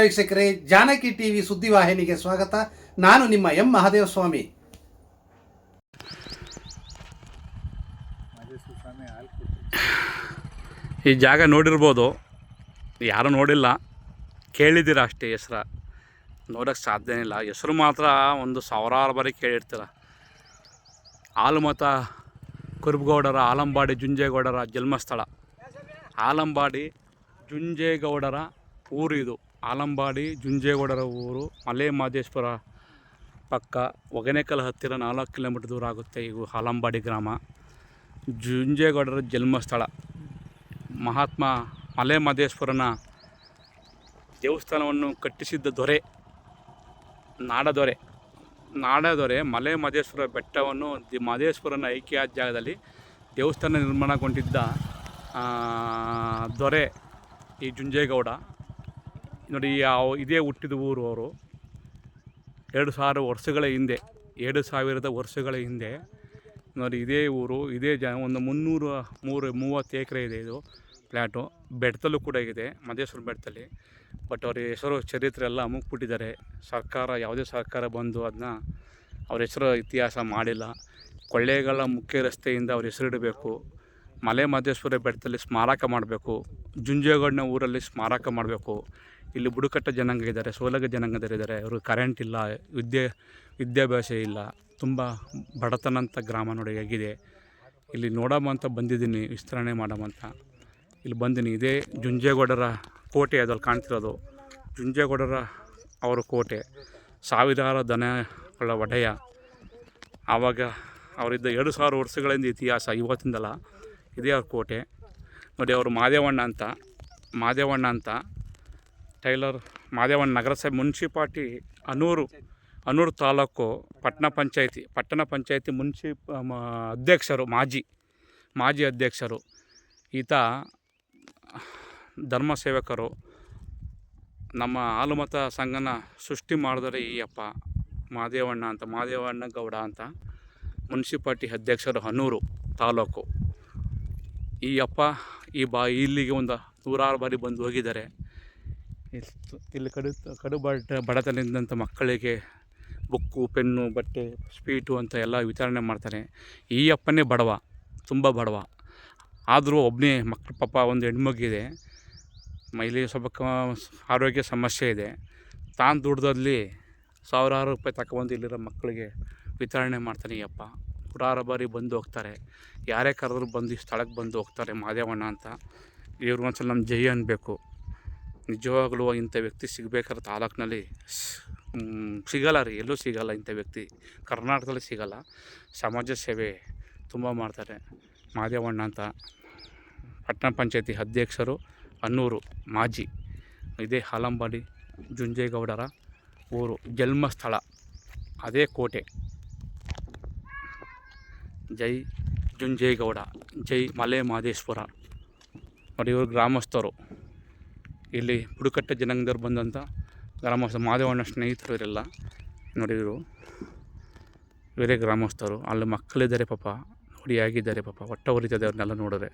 ವೀಕ್ಷಕರೇ, ಜಾನಕಿ ಟಿವಿ ಸುದ್ದಿವಾಹಿನಿಗೆ ಸ್ವಾಗತ. ನಾನು ನಿಮ್ಮ ಎಂ ಮಹಾದೇವ ಸ್ವಾಮಿ. ಈ ಜಾಗ ನೋಡಿರ್ಬೋದು. ಯಾರು ನೋಡಿಲ್ಲ. ಕೇಳಿದ್ದೀರ ಅಷ್ಟೇ ಹೆಸ್ರ. ನೋಡೋಕ್ಕೆ ಸಾಧ್ಯನೇ ಇಲ್ಲ. ಹೆಸರು ಮಾತ್ರ ಒಂದು ಸಾವಿರಾರು ಬಾರಿ ಕೇಳಿರ್ತೀರ. ಆಲುಮತ, ಕುರುಬಗೌಡರ, ಆಲಂಬಾಡಿ, ಜುಂಜೇಗೌಡರ ಜನ್ಮಸ್ಥಳ. ಆಲಂಬಾಡಿ, ಜುಂಜೇಗೌಡರ ಊರು ಇದು ಆಲಂಬಾಡಿ, ಜುಂಜೇಗೌಡರ ಊರು ಮಲೆ ಮಹದೇಶ್ವರ ಪಕ್ಕ ಒಗನೇಕಲ್ ಹತ್ತಿರ ನಾಲ್ಕು ಕಿಲೋಮೀಟ್ರ್ ದೂರ ಆಗುತ್ತೆ ಇವು ಆಲಂಬಾಡಿ ಗ್ರಾಮ. ಜುಂಜೇಗೌಡರ ಜನ್ಮಸ್ಥಳ. ಮಹಾತ್ಮ ಮಲೆ ಮಹದೇಶ್ವರನ ದೇವಸ್ಥಾನವನ್ನು ಕಟ್ಟಿಸಿದ್ದ ದೊರೆ, ನಾಡ ದೊರೆ. ನಾಡ ದೊರೆ ಮಲೆ ಮಹದೇಶ್ವರ ಬೆಟ್ಟವನ್ನು ದಿ ಮಹದೇಶ್ವರನ ಐಕ್ಯ ಜಾಗದಲ್ಲಿ ದೇವಸ್ಥಾನ ನಿರ್ಮಾಣಗೊಂಡಿದ್ದ ದೊರೆ ಈ ಜುಂಜೇಗೌಡ. ನೋಡಿ, ಯಾವ ಇದೇ ಹುಟ್ಟಿದ ಊರು ಅವರು, ಎರಡು ಸಾವಿರ ವರ್ಷಗಳ ಹಿಂದೆ, ಎರಡು ಸಾವಿರದ ವರ್ಷಗಳ ಹಿಂದೆ, ನೋಡಿ, ಇದೇ ಊರು, ಇದೇ ಜ ಒಂದು ಮುನ್ನೂರು ಮೂರು, ಮೂವತ್ತು ಎಕರೆ ಇದೆ ಇದು ಫ್ಲ್ಯಾಟು ಬೆಟ್ಟದಲ್ಲೂ ಕೂಡ ಇದೆ ಮದೇಶ್ವರ ಬೆಟ್ಟದಲ್ಲಿ. ಬಟ್ ಅವ್ರ ಹೆಸರು, ಚರಿತ್ರೆ ಎಲ್ಲ ಅಮುಕ್ಬಿಟ್ಟಿದ್ದಾರೆ. ಸರ್ಕಾರ, ಯಾವುದೇ ಸರ್ಕಾರ ಬಂದು ಅದನ್ನ ಅವ್ರ ಹೆಸರು ಇತಿಹಾಸ ಮಾಡಿಲ್ಲ. ಕೊಳ್ಳೇಗಾಲ ಮುಖ್ಯ ರಸ್ತೆಯಿಂದ ಅವ್ರ ಹೆಸರಿಡಬೇಕು. ಮಲೆ ಮಹದೇಶ್ವರ ಬೆಟ್ಟದಲ್ಲಿ ಸ್ಮಾರಕ ಮಾಡಬೇಕು. ಜುಂಜೇಗೌಡನ ಊರಲ್ಲಿ ಸ್ಮಾರಕ ಮಾಡಬೇಕು. ಇಲ್ಲಿ ಬುಡಕಟ್ಟ ಜನಾಂಗ ಇದ್ದಾರೆ, ಸೋಲಗ ಜನಾಂಗದವರಿದ್ದಾರೆ ಅವರು ಕರೆಂಟ್ ಇಲ್ಲ, ವಿದ್ಯೆ, ವಿದ್ಯಾಭ್ಯಾಸ ಇಲ್ಲ. ತುಂಬ ಬಡತನ ಅಂತ ಗ್ರಾಮ ನೋಡಿ ಹೇಗಿದೆ. ಇಲ್ಲಿ ನೋಡಮ್ಮ ಅಂತ ಬಂದಿದ್ದೀನಿ, ವಿಸ್ತರಣೆ ಮಾಡಮಂತ ಇಲ್ಲಿ ಬಂದಿನಿ, ಇದೇ ಜುಂಜೇಗೌಡರ ಕೋಟೆ ಅದ್ರಲ್ಲಿ ಕಾಣ್ತಿರೋದು. ಜುಂಜೇಗೌಡರ ಅವರ ಕೋಟೆ. ಸಾವಿರಾರು ದನಗಳ ಒಡೆಯ. ಆವಾಗ ಅವರಿದ್ದ ಎರಡು ಸಾವಿರ ವರ್ಷಗಳಿಂದ ಇತಿಹಾಸ ಇವತ್ತಿಂದಲ್ಲ, ಇದೇ ಅವ್ರ ಕೋಟೆ. ನೋಡಿ, ಅವರು ಮಾದೇವಣ್ಣ ಅಂತ ಮಾದೇವಣ್ಣ ಅಂತ, ಟೈಲರ್ ಮಾದೇವಣ್ಣ ನಗರಸಭೆ ಮುನ್ಸಿಪಾಲ್ಟಿ ಅನೂರು ಅನೂರು ತಾಲೂಕು ಪಟ್ಟಣ ಪಂಚಾಯತಿ ಪಟ್ಟಣ ಪಂಚಾಯತಿ ಮುನ್ಸಿ ಅಧ್ಯಕ್ಷರು, ಮಾಜಿ ಮಾಜಿ ಅಧ್ಯಕ್ಷರು. ಈತ ಧರ್ಮ ಸೇವಕರು. ನಮ್ಮ ಹಾಲುಮತ ಸಂಘನ ಸೃಷ್ಟಿ ಮಾಡಿದರೆ ಈ ಅಪ್ಪ ಮಾದೇವಣ್ಣ ಅಂತ, ಮಾದೇವಣ್ಣ ಗೌಡ ಅಂತ, ಮುನ್ಸಿಪಾಲ್ಟಿ ಅಧ್ಯಕ್ಷರು ಹನೂರು ತಾಲೂಕು. ಈ ಅಪ್ಪ ಈ ಬಾ, ಇಲ್ಲಿಗೆ ಒಂದು ನೂರಾರು ಬಾರಿ ಬಂದು ಹೋಗಿದ್ದಾರೆ. ಇಲ್ಲಿ ಕಡು ಕಡು ಬಡ ಬಡತನದಂಥ ಮಕ್ಕಳಿಗೆ ಬುಕ್ಕು, ಪೆನ್ನು, ಬಟ್ಟೆ ಸ್ವೀಟು ಅಂತ ಎಲ್ಲ ವಿತರಣೆ ಮಾಡ್ತಾರೆ. ಈ ಅಪ್ಪನೇ ಬಡವ, ತುಂಬ ಬಡವ. ಆದರೂ ಒಬ್ಬನೇ ಮಕ್ಕಳು ಪಾಪ, ಒಂದು ಹೆಣ್ಮಗಿದೆ ಮೈಲಿ ಸ್ವಲ್ಪ ಆರೋಗ್ಯ ಸಮಸ್ಯೆ ಇದೆ. ತಾನು ದುಡ್ದಲ್ಲಿ ಸಾವಿರಾರು ರೂಪಾಯಿ ತಗೊಬಂದು ಇಲ್ಲಿರೋ ಮಕ್ಕಳಿಗೆ ವಿತರಣೆ ಮಾಡ್ತಾನೆ ಈ ಅಪ್ಪ. ನೂರಾರು ಬಾರಿ ಬಂದು ಹೋಗ್ತಾರೆ. ಯಾರೇ ಕರೆದ್ರು ಬಂದು ಈ ಸ್ಥಳಕ್ಕೆ ಬಂದು ಹೋಗ್ತಾರೆ ಮಾದೇವಣ್ಣ ಅಂತ. ಇವ್ರು ಒಂದ್ಸಲ ನಮ್ಮ ಜೈ ಅನ್ನಬೇಕು ನಿಜವಾಗ್ಲೂ ಇಂಥ ವ್ಯಕ್ತಿ ಸಿಗಬೇಕಾದ್ರೆ ತಾಲೂಕಿನಲ್ಲಿ ಸಿಗಲ್ಲ ರೀ, ಎಲ್ಲೂ ಸಿಗಲ್ಲ ಇಂಥ ವ್ಯಕ್ತಿ. ಕರ್ನಾಟಕದಲ್ಲಿ ಸಿಗಲ್ಲ. ಸಮಾಜ ಸೇವೆ ತುಂಬ ಮಾಡ್ತಾರೆ ಮಾದೇವಣ್ಣ ಅಂತ. ಪಟ್ಟಣ ಪಂಚಾಯತಿ ಅಧ್ಯಕ್ಷರು ಅನ್ನೂರು, ಮಾಜಿ. ಇದೇ ಹಾಲಂಬಾಡಿ, ಜುಂಜೇಗೌಡರ ಊರು, ಜನ್ಮಸ್ಥಳ. ಅದೇ ಕೋಟೆ. ಜೈ ಜುಂಜೇಗೌಡ, ಜೈ ಮಲೆ ಮಹದೇಶ್ವರ ನೋಡಿ ಇವರು ಗ್ರಾಮಸ್ಥರು. ಇಲ್ಲಿ ಬುಡಕಟ್ಟ ಜನಾಂಗದವ್ರು ಬಂದಂಥ ಗ್ರಾಮಸ್ಥ ಮಾದೇವಣ್ಣ ಸ್ನೇಹಿತರು ಇವರೆಲ್ಲ ನೋಡಿ ಇವರು ಇವರೇ ಗ್ರಾಮಸ್ಥರು, ಅಲ್ಲಿ ಮಕ್ಕಳಿದ್ದಾರೆ ಪಾಪ ನೋಡಿ ಆಗಿದ್ದಾರೆ ಪಾಪ ಹೊಟ್ಟೆ ಉರಿತದೆ ಅವ್ರನ್ನೆಲ್ಲ ನೋಡಿದ್ರೆ